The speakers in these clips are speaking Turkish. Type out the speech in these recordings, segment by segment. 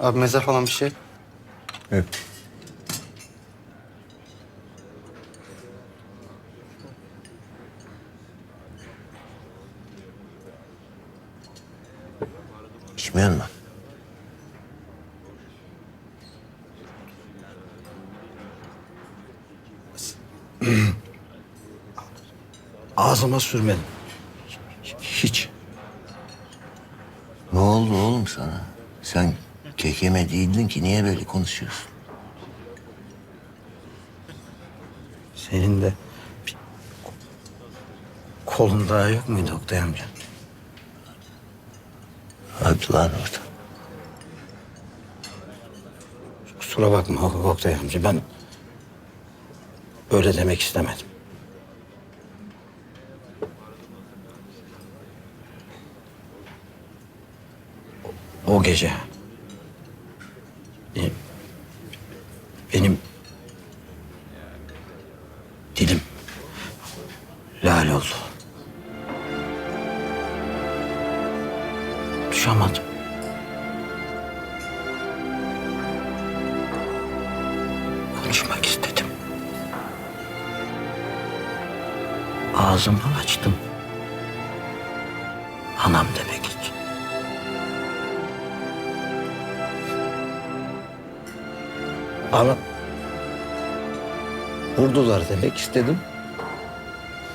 Abi mezar falan bir şey. Evet. İçmiyor musun? Ağzıma sürmedim. Hiç. Ne oldu oğlum sana? Sen kekeme değildin ki niye böyle konuşuyorsun? Senin de bir kolun daha yok muydu Oktay amca? Hadi lan orada. Kusura bakma Oktay amca ben öyle demek istemedim. O, o gece vurdular demek istedim.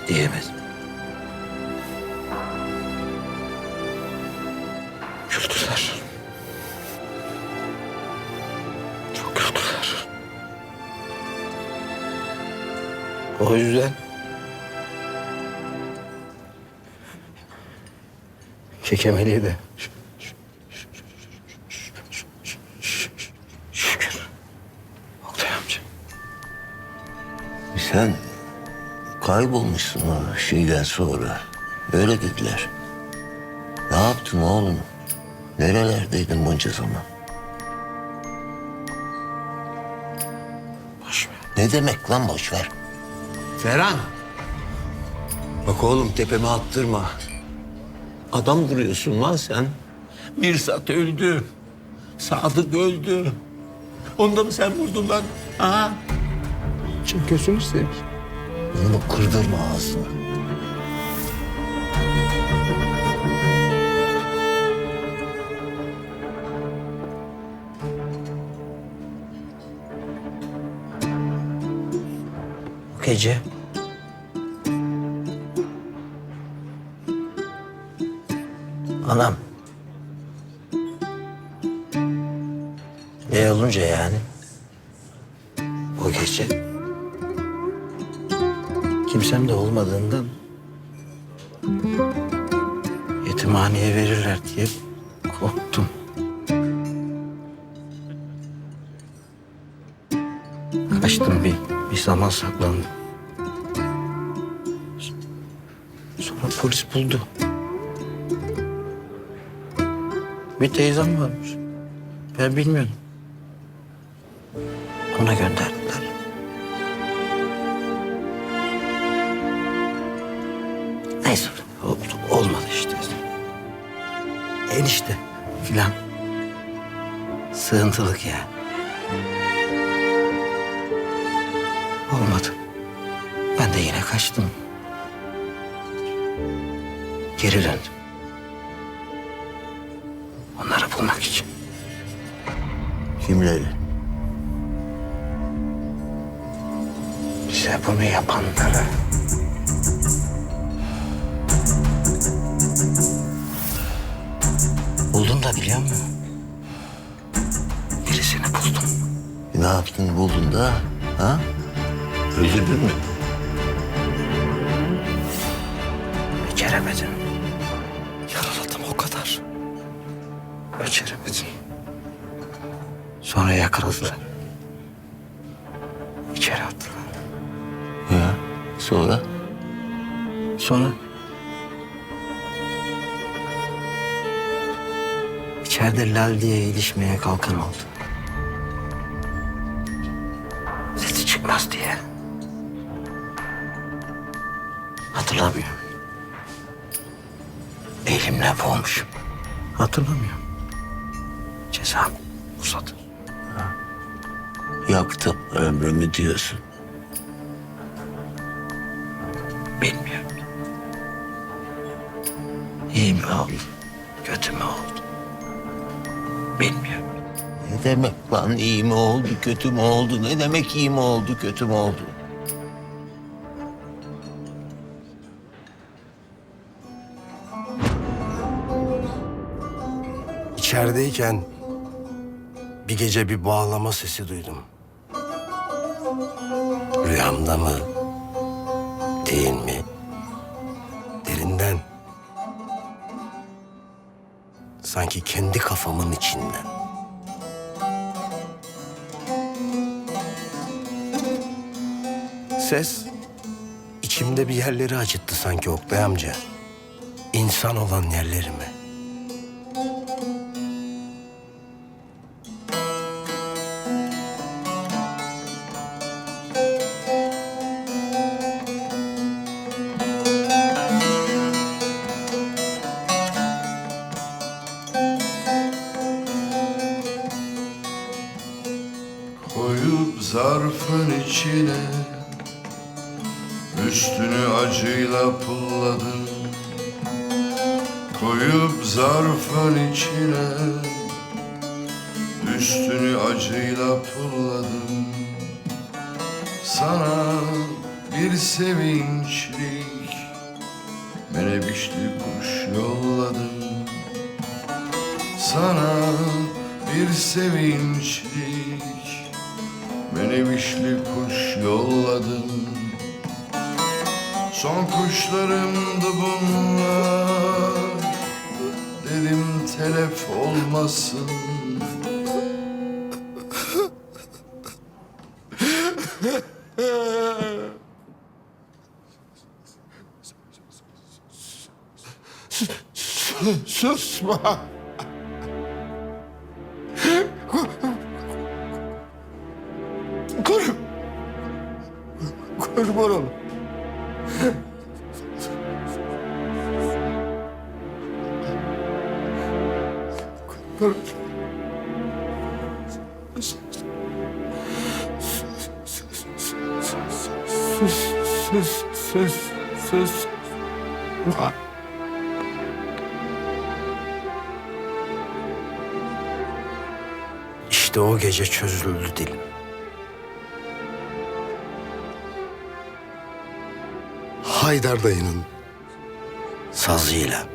Diyemedim. Güldüler. Çok güldüler. O yüzden kekemeliği de şükür. Oktay amca. Sen kaybolmuşsun o şeyden sonra. Öyle dediler. Ne yaptın oğlum? Nerelerdeydin bunca zaman? Boş ver. Ne demek lan boş ver? Ferhan. Bak oğlum tepeme attırma. Adam duruyorsun lan sen. Mirsat öldü. Sadık öldü. Onda mı sen vurdun lan? Ha? Çok gözünü seveyim. Bunu kırdırma ağzını. Bu gece anam ne olunca yani o gece kimsem de olmadığından yetimhaneye verirler diye korktum. Kaçtım bir, bir zaman saklandım. Sonra polis buldu. Bir teyzem varmış. Ben bilmiyordum. Enişte filan. Sığıntılık ya. Olmadı. Ben de yine kaçtım. Geri döndüm. Onları bulmak için. Kimleri? Bize bunu yapanları. Biliyor musun? Birisini buldum. E, Ne yaptın buldun da? Ha? Öldürdün mü? Beceremedim. Yaraladım o kadar. Beceremedim. Sonra yakaladılar. İçeri attılar. Ya sonra? Sonra... içeride lal diye ilişmeye kalkan oldu. Sesi çıkmaz diye. Hatırlamıyorum. Elimle boğmuşum. Hatırlamıyorum. Cezam Uzadı. Yaktım ömrümü diyorsun. Demek lan iyi mi oldu kötü mü oldu? Ne demek iyi mi oldu kötü mü oldu? İçerideyken bir gece bir bağlama sesi duydum. Rüyamda mı? Değil mi? Derinden. Sanki kendi kafamın içinden. Ses içimde bir yerleri acıttı sanki Oktay amca. İnsan olan yerlerimi. Koyup zarfın içine Üstünü acıyla pulladım. Koyup zarfın içine. Üstünü acıyla pulladım. Sana bir sevinçlik Menebişli kuş yolladım. Sana bir sevinçlik Menevişli kuş yolladım Son kuşlarımdı bunlar Dedim telef olmasın Susma. Kur. Kurban ol. İşte o gece çözüldü dilim. Haydar dayının Sazıyla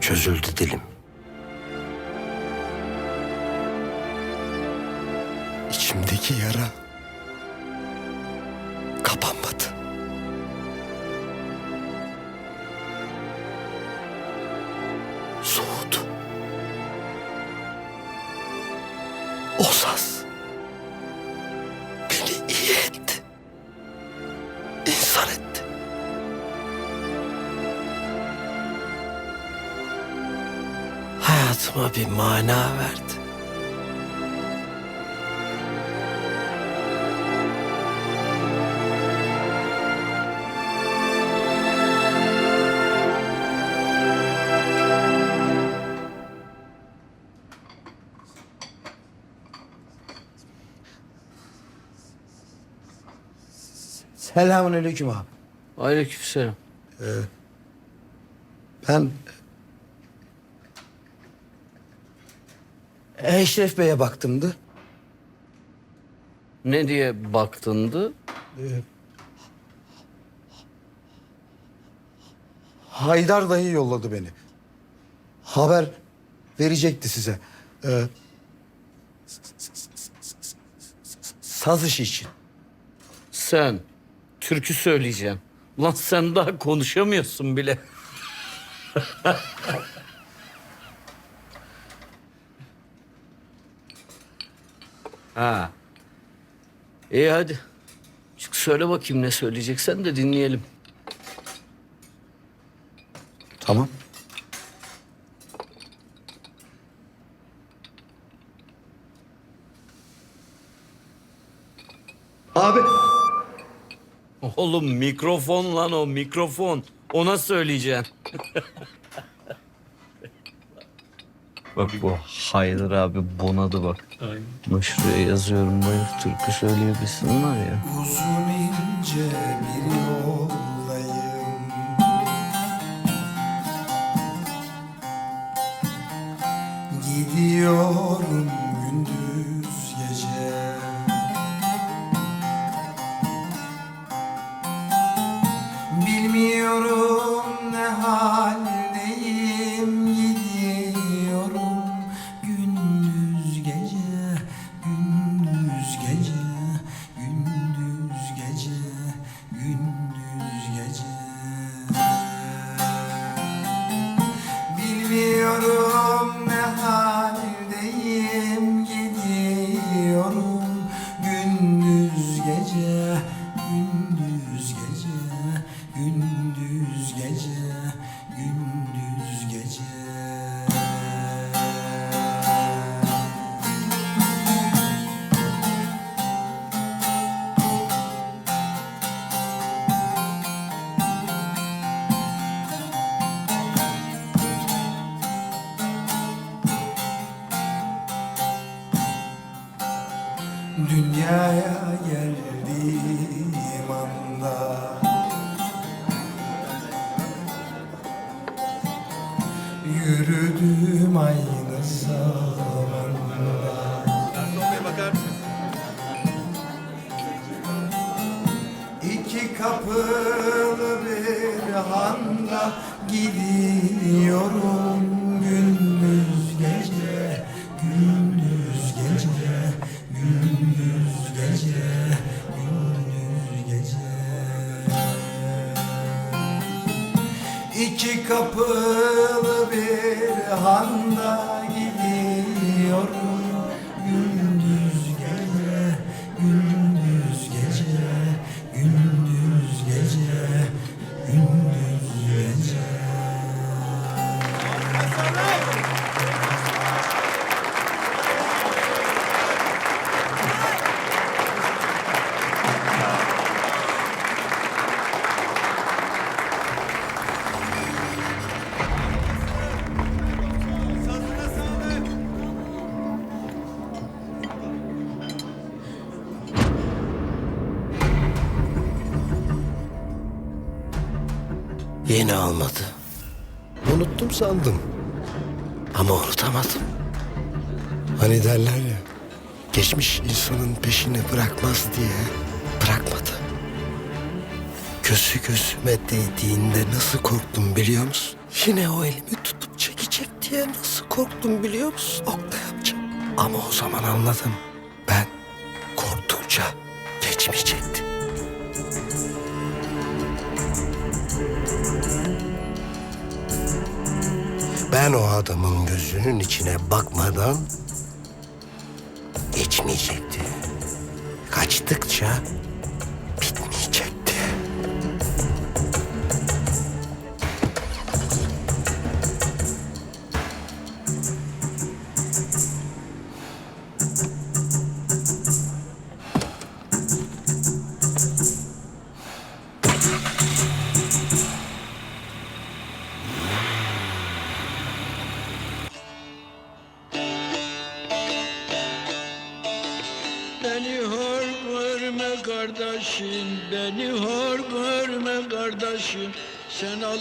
çözüldü dilim. İçimdeki yara kapanmadı. Soğudu. O saz beni iyi etti. İnsan etti. Hayatıma bir mana verdi. Selamun aleyküm abi. Aleykümselam. Ben Eşref Bey'e baktımdı. Ne diye baktındı? Haydar dayı yolladı beni. Haber verecekti size. Ee, saz işi için. Sen türkü söyleyeceğim. Ulan sen daha konuşamıyorsun bile. ha. İyi hadi. Çık söyle bakayım ne söyleyeceksen de dinleyelim. Tamam. Abi. Oğlum mikrofon lan o mikrofon. Ona söyleyeceksin. Bak bu Haydar abi bonadı bak. Şuraya yazıyorum bayır türkü söyleyebilsinler ya. Uzun ince bir yoldayım Gidiyorum gidiyorum Yeni almadı. Unuttum sandım. Ama unutamadım. Hani derler ya, geçmiş insanın peşini bırakmaz diye bırakmadı. Gözü gözüme değdiğinde nasıl korktum biliyor musun? Yine o elimi tutup çekecek diye nasıl korktum biliyor musun? Oktay amca. Ama o zaman anladım. Adamın gözünün içine bakmadan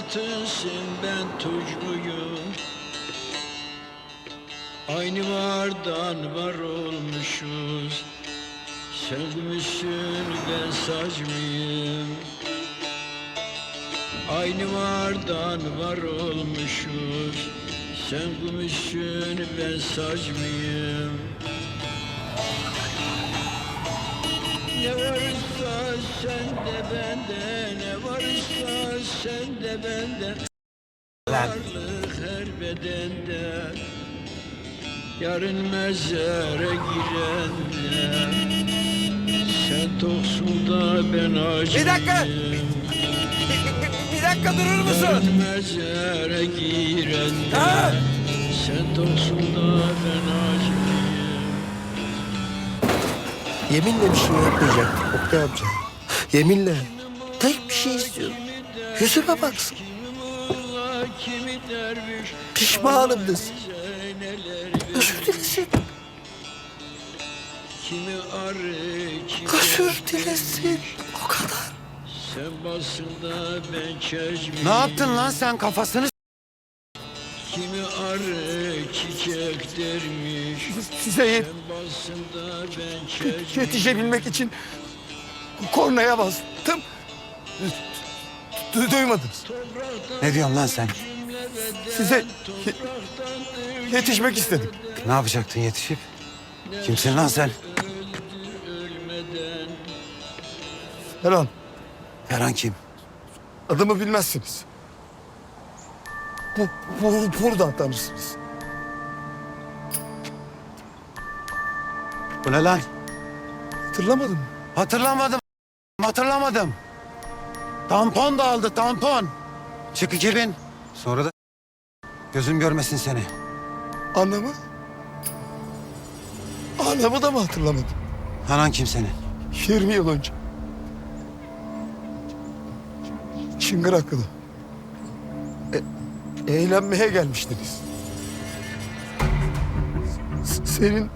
Sen altınsın, ben tuzluyum. Aynı vardan var olmuşuz. Sen gümüşsün, ben saç mıyım? Aynı vardan var olmuşuz. Sen gümüşsün, ben saç mıyım? Varsa sende bende Ne varsa sende bende Varlık her bedende Yarın mezara girende Sen toksun da ben acıyım Bir dakika! Bir dakika durur musun? Yarın mezara girende Ha! Sen toksun da ben acıyım Yeminle bir şey yapmayacaktık Oktay amca. Yeminle. Tek bir şey istiyorum. Yüzüme baksın. Pişmanım desin. Özür dilesin. Kimi arı kimi Özür dilesin. O kadar. Sen basında ben kezmiyim Ne yaptın lan sen kafasını? Kimi arı çiçek dermiş Size yet- yetişebilmek için kornaya bastım. Du- duymadınız. Ne diyorsun lan sen? Size ye- yetişmek istedim. Ne yapacaktın yetişip? Kimsin lan sen? Erhan, Ferhan kim? adımı bilmezsiniz. Bu, bu buradan tanırsınız. Bu ne lan? Hatırlamadın mı? Hatırlamadım. Hatırlamadım. Tampon da aldı tampon. Çık 2000. Sonra da gözüm görmesin seni. Anamı? Anamı da mı hatırlamadın? Anan kim senin? 20 yıl önce. Çıngıraklı'da. E, eğlenmeye gelmiştiniz. Senin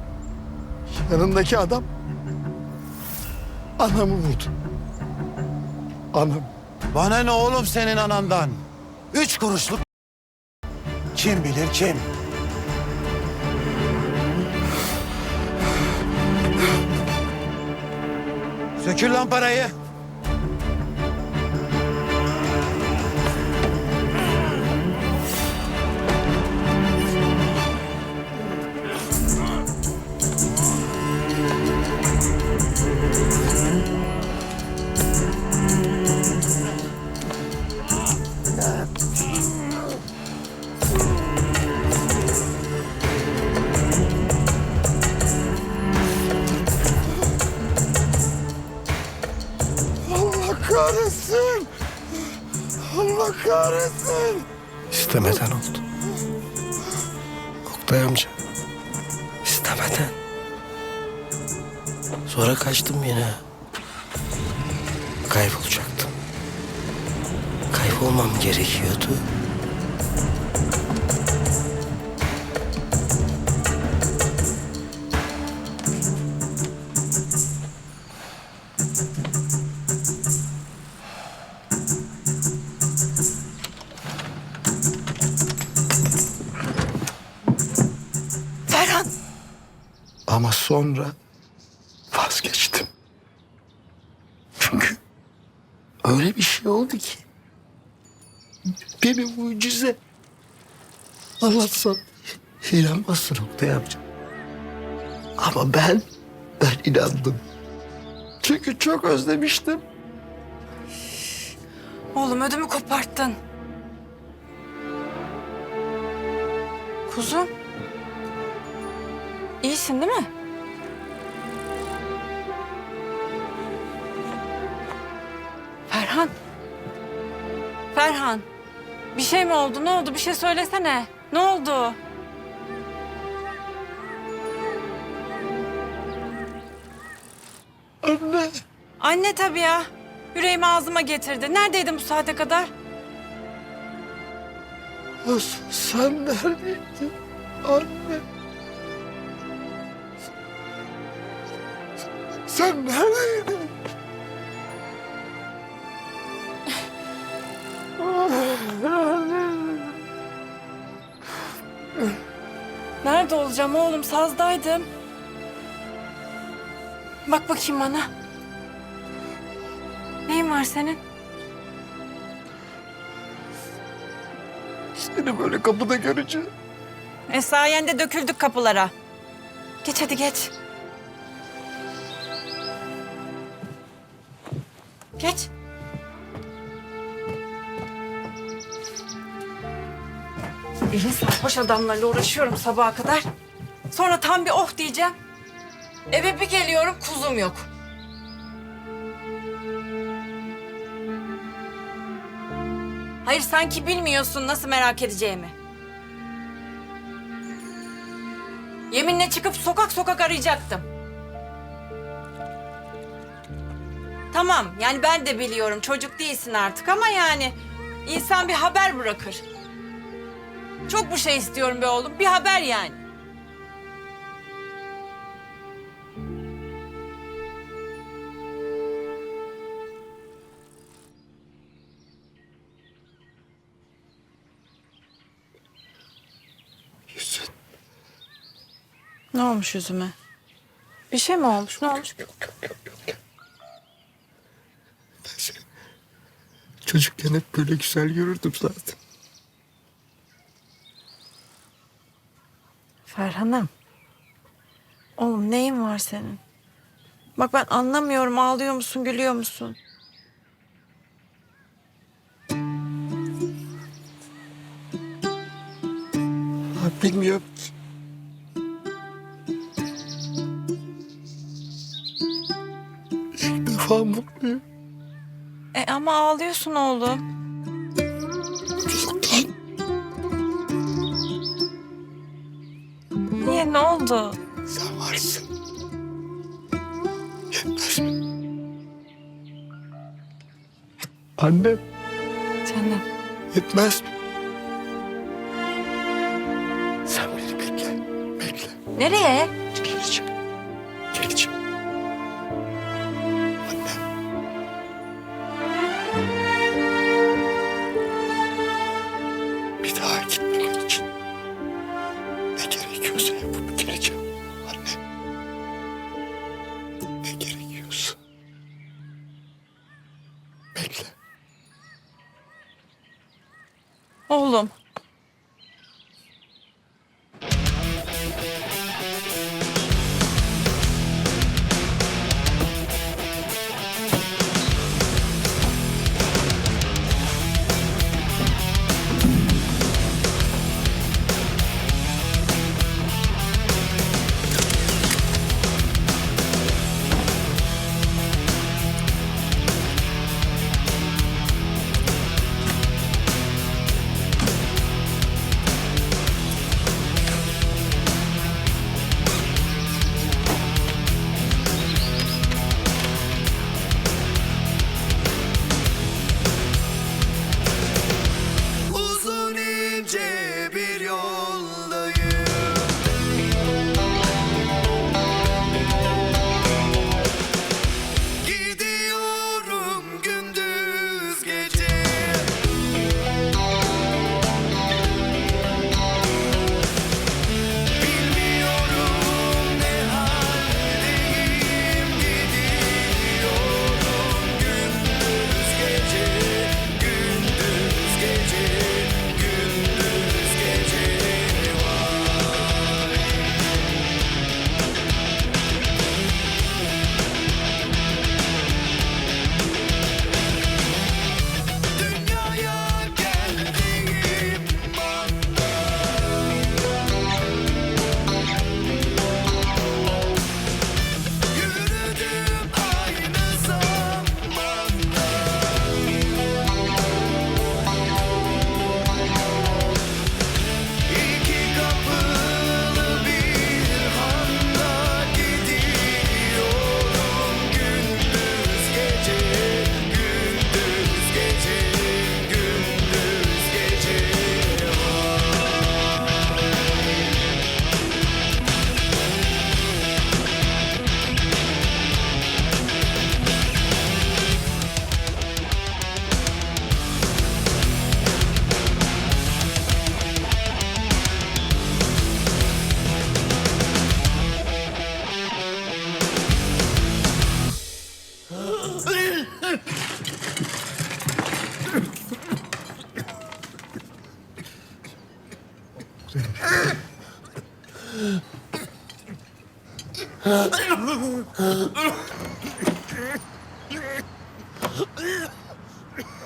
yanındaki adam anamı vurdu. Anam. Bana ne oğlum senin anandan? Üç kuruşluk kim bilir kim? Sökül lan parayı. Kahretsin. Allah kahretsin. İstemeden oldu. Oktay amca. İstemeden. Sonra kaçtım yine. Kaybolacaktım. Kaybolmam gerekiyordu. Bir mucize. Anlatsam inanmazsın Oktay amca. Ama ben, ben inandım. Çünkü çok özlemiştim. Oğlum ödümü koparttın. Kuzum. İyisin değil mi? Ferhan. Ferhan. Bir şey mi oldu? Ne oldu? Bir şey söylesene. Ne oldu? Anne. Anne tabii ya. Yüreğimi ağzıma getirdi. Neredeydin bu saate kadar? Sen neredeydin anne? Sen neredeydin? Nerede olacağım oğlum? Sazdaydım. Bak bakayım bana. Neyin var senin? Seni böyle kapıda görünce E sayende döküldük kapılara. Geç hadi geç. Geç. Elin sarhoş adamlarla uğraşıyorum sabaha kadar. Sonra tam bir oh diyeceğim. Eve bir geliyorum kuzum yok. Hayır sanki bilmiyorsun nasıl merak edeceğimi. Yeminle çıkıp sokak sokak arayacaktım. Tamam yani ben de biliyorum çocuk değilsin artık ama yani insan bir haber bırakır. Çok bu şey istiyorum be oğlum. Bir haber yani. Olmuş yüzüme? Bir şey mi olmuş? Ne olmuş? Ben seni çocukken hep böyle güzel görürdüm zaten. Ferhan'ım. Oğlum neyin var senin? Bak ben anlamıyorum. Ağlıyor musun, gülüyor musun? Bilmiyorum defa mutluyum. E ama ağlıyorsun oğlum. Niye ne oldu? Sen varsın. Yetmez mi? Annem Canım. yetmez mi? Sen beni bekle. Bekle. Nereye?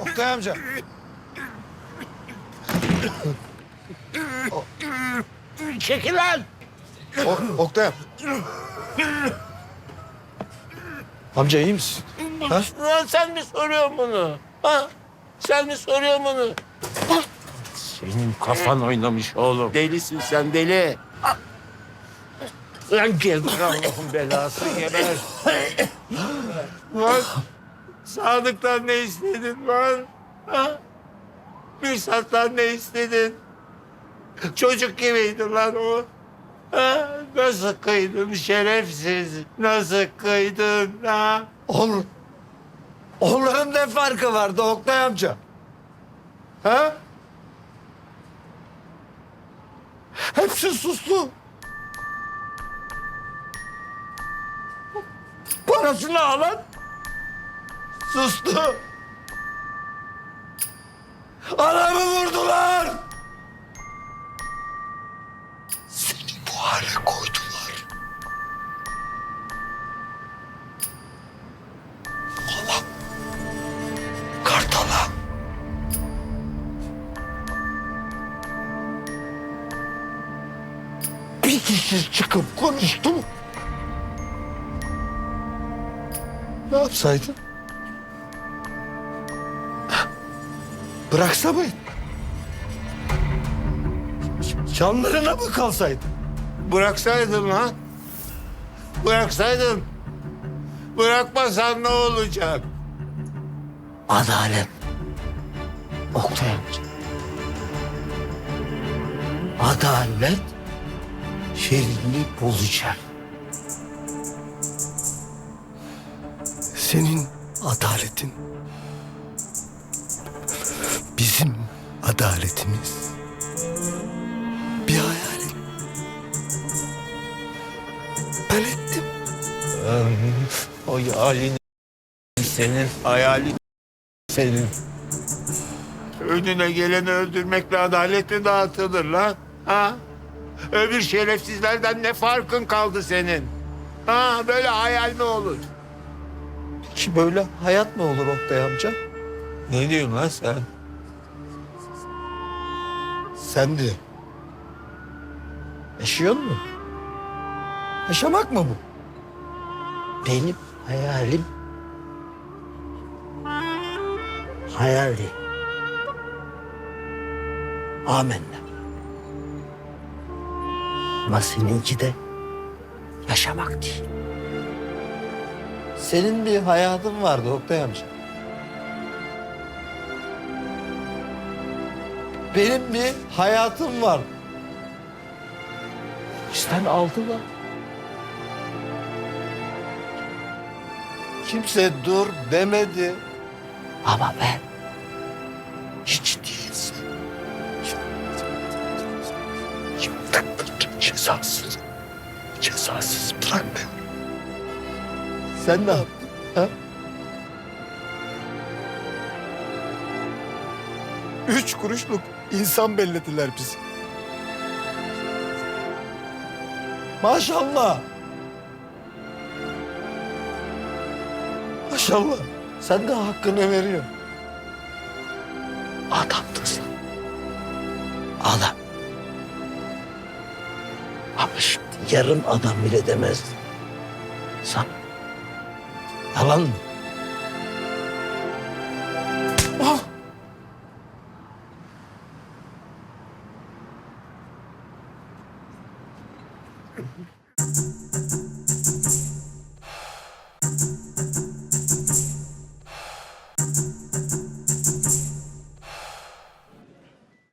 Oktay amca. Çekil lan! O, Oktay. Amca iyi misin? Ha? Lan sen mi soruyorsun bunu? Ha? Sen mi soruyorsun bunu? Kafan oynamış oğlum. Delisin sen deli. Lan geber Allah'ın belası geber. lan Sadık'tan ne istedin lan? Ha? Mürsat'tan ne istedin? Çocuk gibiydi lan o. Ha, nasıl kıydın şerefsiz? Nasıl kıydın ha? Oğlum, onların ne farkı vardı Oktay amca? Ha? Hepsi sustu. Parasını alan sustu. Anamı vurdular. Seni bu hale koydular. Kişi çıkıp konuştu mu? Ne yapsaydın? Bıraksa mıydın? Canlarına mı kalsaydın? Bıraksaydın lan. Bıraksaydın. Bırakmasan ne olacak? Adalet. Oktay. Adalet şerini bulacak. Senin adaletin bizim adaletimiz bir hayalet. Ben ettim. O hayalin senin, hayalin senin. Önüne geleni öldürmekle adalet mi dağıtılır lan? Ha? Öbür şerefsizlerden ne farkın kaldı senin? Ha böyle hayal mi olur? Ki böyle hayat mı olur Oktay amca? Ne diyorsun lan sen? Sen de. Yaşıyor mu? Yaşamak mı bu? Benim hayalim hayal değil. Amenna. Ama seninki de yaşamak değil. Senin bir hayatın vardı Oktay amca. Benim bir hayatım var. İşten aldılar. Kimse dur demedi. Ama ben Sen ne yaptın? Ha? Üç kuruşluk insan bellediler bizi. Maşallah. Maşallah. Sen de hakkını veriyorsun. Adamdın Adam. Ama şimdi yarım adam bile demezdi. Sen yalan mı?